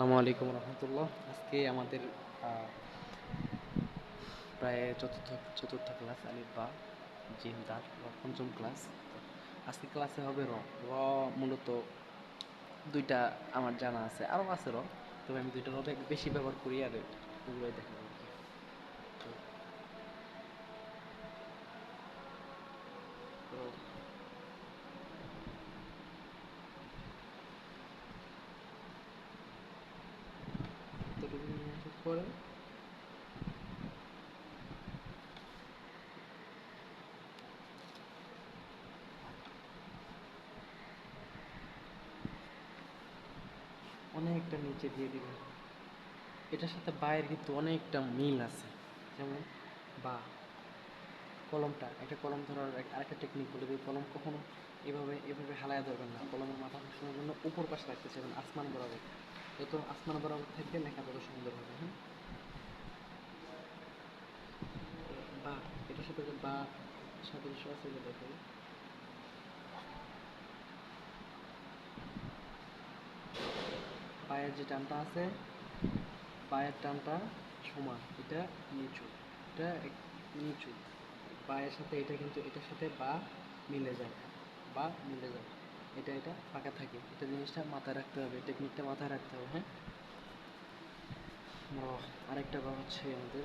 আসসালামু আলাইকুম রহমতুল্লাহ। আজকে আমাদের প্রায় চতুর্থ চতুর্থ ক্লাস, আলিফ বা জিমদার পঞ্চম ক্লাস। আজকে ক্লাসে হবে র। র মূলত দুইটা আমার জানা আছে, আরও আছে র। তবে আমি দুইটা র বেশি ব্যবহার করি আর ওগুলোই দেখাবো আর কি। তো তো এতটুকু পরে? অনেকটা নিচে দিয়ে দিবেন এটার সাথে বায়ের কিন্তু অনেকটা মিল আছে। যেমন বা কলমটা, একটা কলম ধরার আরেকটা টেকনিক বলে দিই। কলম কখনো এভাবে এভাবে হালায় ধরবেন না। কলমের মাথা ঘোষণার জন্য উপর পাশে রাখতে চাইবেন, আসমান বরাবর। যত আসমান বরাবর থাকবে লেখা তত সুন্দর হবে হ্যাঁ? বা, এটার সাথে বা সাদৃশ্য আছে যে দেখো। পায়ের যে টানটা আছে, পায়ের টানটা সমান, এটা নিচু এটা নিচু। পায়ের সাথে এটা কিন্তু এটার সাথে বা মিলে যায়, বা মিলে যায়। এটা এটা ফাঁকা থাকে। এটা জিনিসটা মাথায় রাখতে হবে টেকনিকটা মাথায় রাখতে হবে হ্যাঁ? আরেকটা হচ্ছে আমাদের।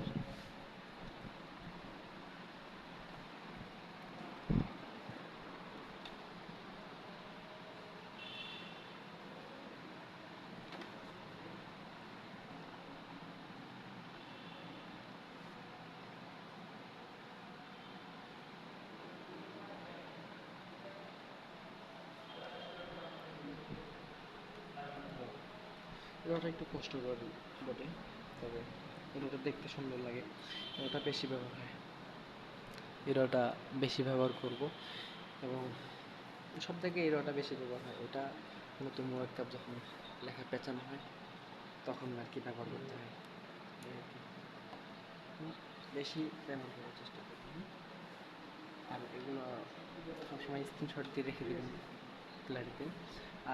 এটাটা একটু কষ্টকর বটে, তবে এটাটা দেখতে সুন্দর লাগে এটা বেশি ব্যবহার হয়। এরাটা বেশি ব্যবহার করব এবং সব থেকে এরাটা বেশি ব্যবহার হয়, এটা মূলত মোরাক্কাব যখন লেখা পেঁচানো হয়, তখন আর কি ব্যবহার করতে হয়। বেশি ব্যবহার করার চেষ্টা করবেন আর এগুলো সবসময় স্ক্রিনশট দিয়ে রেখে দেবেন। গ্যালারিতে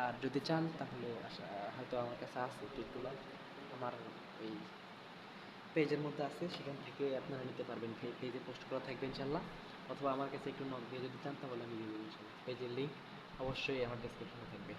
আর যদি চান, তাহলে হয়তো আমার কাছে আছে টিপগুলো আমার এই পেজের মধ্যে আছে, সেখান থেকে আপনারা নিতে পারবেন। পেজে পোস্ট করা থাকবে ইনশাল্লাহ। অথবা আমার কাছে একটু নক দিয়ে যদি চান, তাহলে আমি দিয়ে দেবো ইনশাল্লাহ। পেজের লিঙ্ক অবশ্যই আমার ডেসক্রিপশনে থাকবে।